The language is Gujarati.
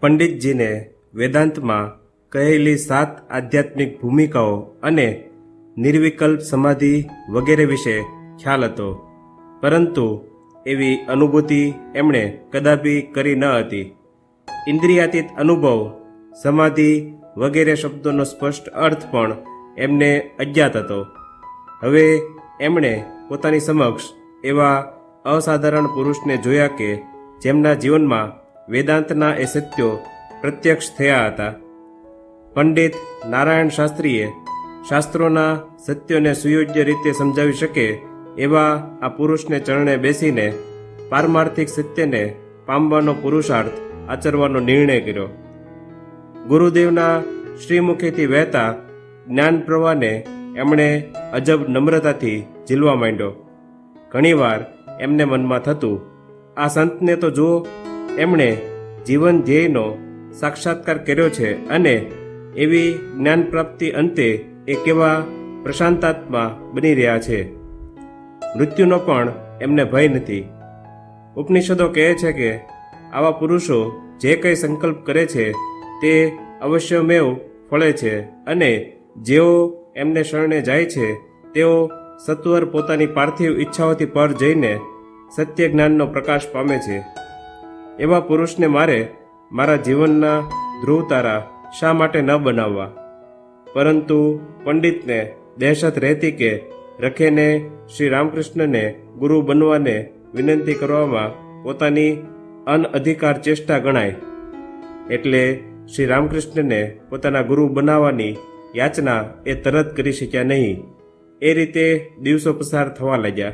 પંડિતજીને વેદાંતમાં કહેલી સાત આધ્યાત્મિક ભૂમિકાઓ અને નિર્વિકલ્પ સમાધિ વગેરે વિશે ખ્યાલ હતો. પરંતુ એવી અનુભૂતિ એમણે કદાપી કરી ન હતી. ઇન્દ્રિયાતીત અનુભવ, સમાધિ વગેરે શબ્દોનો સ્પષ્ટ અર્થ પણ એમને અજ્ઞાત હતો. હવે એમણે પોતાની સમક્ષ એવા અસાધારણ પુરુષને જોયા કે જેમના જીવનમાં વેદાંતના એ સત્યો પ્રત્યક્ષ થયા હતા. પંડિત નારાયણ શાસ્ત્રીએ શાસ્ત્રોના સત્યોને સુયોગ્ય રીતે સમજાવી શકે એવા આ પુરુષને ચરણે બેસીને પારમાર્થિક સત્યને પામવાનો પુરુષાર્થ આચરવાનો નિર્ણય કર્યો. ગુરુદેવના શ્રીમુખેથી વહેતા જ્ઞાન પ્રવાહને એમણે અજબ નમ્રતાથી ઝીલવા માંડ્યો. ઘણીવાર એમને મનમાં થતું, આ સંતને તો જુઓ, એમણે જીવન ધ્યેયનો સાક્ષાત્કાર કર્યો છે અને એવી જ્ઞાન પ્રાપ્તિ અંતે એ કેવા પ્રશાંતાત્મા બની રહ્યા છે. મૃત્યુનો પણ એમને ભય નથી. ઉપનિષદો કહે છે કે આવા પુરુષો જે કંઈ સંકલ્પ કરે છે તે અવશ્યમેવ ફળે છે અને જેઓ એમને શરણે જાય છે તેઓ સત્વર પોતાની પાર્થિવ ઈચ્છાઓથી પર જઈને સત્ય જ્ઞાનનો પ્રકાશ પામે છે. એવા પુરુષને મારે મારા જીવનના ધ્રુવ તારા શા માટે ન બનાવવા? પરંતુ પંડિતને દહેશત રહેતી કે રખેને શ્રી રામકૃષ્ણને ગુરુ બનવાને વિનંતી કરવામાં પોતાની અનઅધિકાર ચેષ્ટા ગણાય. એટલે શ્રી રામકૃષ્ણને પોતાના ગુરુ બનાવવાની યાચના એ તરત કરી શક્યા નહીં. એ રીતે દિવસો પસાર થવા લાગ્યા.